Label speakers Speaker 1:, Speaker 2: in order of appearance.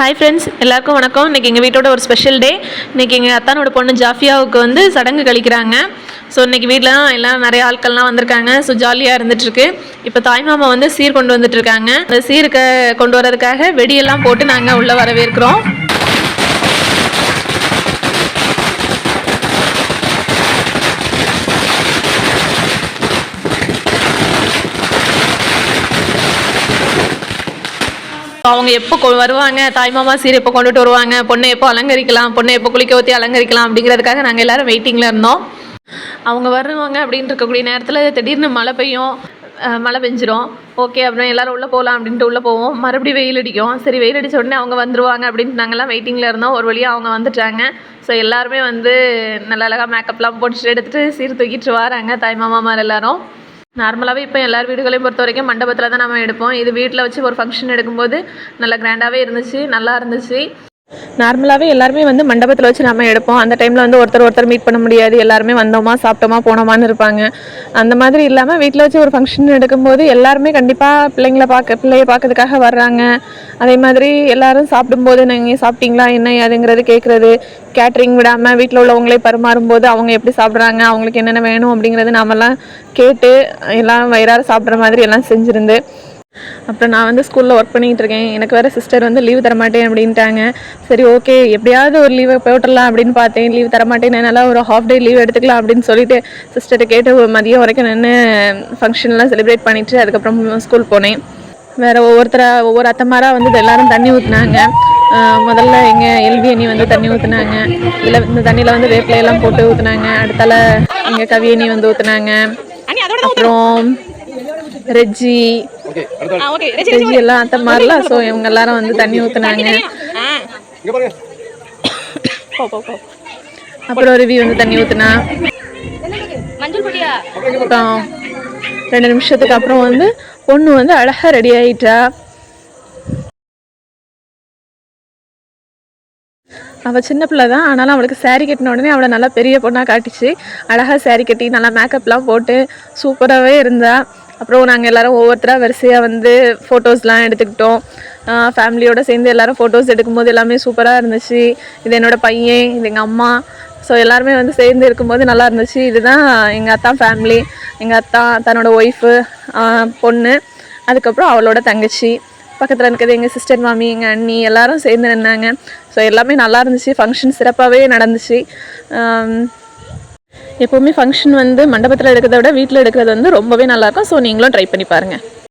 Speaker 1: Hi friends எல்லாருக்கும் வணக்கம். இன்றைக்கி எங்கள் வீட்டோட ஒரு ஸ்பெஷல் டே இன்றைக்கி எங்கள் அத்தானோட பொண்ணு ஜாஃபியாவுக்கு வந்து சடங்கு கழிக்கிறாங்க. ஸோ இன்றைக்கி வீட்டில் எல்லாம் நிறைய ஆட்கள்லாம் வந்திருக்காங்க. ஸோ ஜாலியாக இருந்துகிட்ருக்கு இப்போ தாய்மாமா வந்து சீர் கொண்டு வந்துட்டுருக்காங்க. அந்த சீருக்கு கொண்டு வர்றதுக்காக வெடியெல்லாம் போட்டு நாங்கள் உள்ளே வரவேற்கிறோம். அவங்க எப்போ வருவாங்க? தாய்மாமா சீர் எப்போ கொண்டுட்டு வருவாங்க? பொண்ணை எப்போ அலங்கரிக்கலாம்? பொண்ணை எப்போ குளிக்க ஊற்றி அலங்கரிக்கலாம்? அப்படிங்கிறதுக்காக நாங்கள் எல்லாரும் வெயிட்டிங்கில் இருந்தோம். அவங்க வருவாங்க அப்படின்னு இருக்கக்கூடிய நேரத்தில் திடீர்னு மழை பெய்யும். மழை பெஞ்சிரும். ஓகே அப்புறம் எல்லாரும் உள்ளே போகலாம் அப்படின்ட்டு உள்ளே போவோம். மறுபடியும் வெயில் அடிக்கும். சரி வெயில் அடிச்ச உடனே அவங்க வந்துருவாங்க அப்படின்ட்டு நாங்கள்லாம் வெயிட்டிங்கில் இருந்தோம். ஒரு வழியாக அவங்க வந்துட்டாங்க. ஸோ எல்லாருமே வந்து நல்ல அழகாக மேக்கப்லாம் போட்டுட்டு எடுத்துகிட்டு சீர் தூக்கிட்டு வராங்க தாய் மாமாமார் எல்லாரும். நார்மலாகவே இப்போ எல்லார் வீடுகளையும் பொறுத்த வரைக்கும் மண்டபத்தில் தான் நம்ம எடுப்போம். இது வீட்டில் வச்சு ஒரு ஃபங்க்ஷன் எடுக்கும்போது நல்லா கிராண்டாகவே இருந்துச்சு நல்லா இருந்துச்சு. நார்மலாகவே எல்லாருமே வந்து மண்டபத்தில் வச்சு நம்ம எடுப்போம். அந்த டைமில் வந்து ஒருத்தர் ஒருத்தர் மீட் பண்ண முடியாது. எல்லாருமே வந்தோமா சாப்பிட்டோமா போனோமான்னு இருப்பாங்க. அந்த மாதிரி இல்லாமல் வீட்டில் வச்சு ஒரு ஃபங்க்ஷன் எடுக்கும்போது எல்லாருமே கண்டிப்பாக பிள்ளைங்கள பார்க்க பிள்ளைய பார்க்கறதுக்காக வர்றாங்க. அதே மாதிரி எல்லாரும் சாப்பிடும்போது நீங்கள் சாப்பிட்டீங்களா? என்ன ஏதுங்கிறது கேட்குறது கேட்ரிங் விடாமல் வீட்டில் உள்ளவங்களே பரிமாறும்போது அவங்க எப்படி சாப்பிட்றாங்க அவங்களுக்கு என்னென்ன வேணும் அப்படிங்கிறது நாமெல்லாம் கேட்டு எல்லாம் வயிறார சாப்பிட்ற மாதிரி எல்லாம் செஞ்சுருந்து அப்புறம் நான் வந்து ஸ்கூலில் ஒர்க் பண்ணிகிட்டு இருக்கேன். எனக்கு வேறு சிஸ்டர் வந்து லீவ் தரமாட்டேன் அப்படின்ட்டாங்க. சரி ஓகே எப்படியாவது ஒரு லீவை போட்டுடலாம் அப்படின்னு பார்த்தேன். லீவ் தரமாட்டேன். என்னால் ஒரு ஹாஃப் டே லீவ் எடுத்துக்கலாம் அப்படின்னு சொல்லிட்டு சிஸ்டர்கிட்ட கேட்டு மதியம் வரைக்கும் நின்று ஃபங்க்ஷன்லாம் செலிப்ரேட் பண்ணிவிட்டு அதுக்கப்புறம் ஸ்கூல் போனேன். வேறு ஒவ்வொருத்தராக ஒவ்வொரு அத்தமாராக வந்து எல்லாரும் தண்ணி ஊற்றுனாங்க முதல்ல எங்கள் எல்வி அண்ணி வந்து தண்ணி ஊற்றுனாங்க இதில் இந்த தண்ணியில் வந்து வேப்பிலையெல்லாம் போட்டு ஊற்றுனாங்க அடுத்தால எங்கள் கவி அண்ணி வந்து ஊற்றுனாங்க அப்புறம் ரெஜ்ஜி ரெஜ்ஜி எல்லாம் அத்தை மாதிரிலாம் ஸோ இவங்க எல்லாரும் வந்து தண்ணி ஊற்றுனாங்க
Speaker 2: இங்க பாருங்க.
Speaker 1: அப்புறம் ரிவி வந்து தண்ணி ஊற்றுனா
Speaker 3: மஞ்சள் பொடியா?
Speaker 1: அப்புறம் ரெண்டு நிமிஷத்துக்கு அப்புறம் வந்து பொண்ணு வந்து அழகாக ரெடி ஆயிட்டா. அவள் சின்ன பிள்ளை தான் ஆனாலும் அவளுக்கு saree கட்டின உடனே அவளை நல்லா பெரிய பொண்ணாக காட்டிச்சு. அழகாக saree கட்டி நல்லா மேக்கப்லாம் போட்டு சூப்பராகவே இருந்தா. அப்புறம் நாங்கள் எல்லோரும் ஒவ்வொருத்தராக வரிசையாக வந்து ஃபோட்டோஸ்லாம் எடுத்துக்கிட்டோம். ஃபேமிலியோடு சேர்ந்து எல்லோரும் ஃபோட்டோஸ் எடுக்கும்போது எல்லாமே சூப்பராக இருந்துச்சு. இது என்னோடய பையன் இது எங்கள் அம்மா. ஸோ எல்லாருமே வந்து சேர்ந்து இருக்கும்போது நல்லா இருந்துச்சு. இதுதான் எங்கள் அத்தா ஃபேமிலி எங்கள் அத்தா தன்னோட ஒய்ஃபு பொண்ணு. அதுக்கப்புறம் அவளோட தங்கச்சி. பக்கத்தில் இருக்கிறது எங்கள் சிஸ்டர் மாமி எங்கள் அண்ணி எல்லாரும் சேர்ந்து நின்னாங்க. ஸோ எல்லாமே நல்லா இருந்துச்சு. ஃபங்க்ஷன் சிறப்பாகவே நடந்துச்சு. எப்போவுமே ஃபங்க்ஷன் வந்து மண்டபத்தில் எடுக்கிறத விட வீட்டில் எடுக்கிறது வந்து ரொம்பவே நல்லாயிருக்கும் ஸோ நீங்களும் ட்ரை பண்ணி பாருங்கள்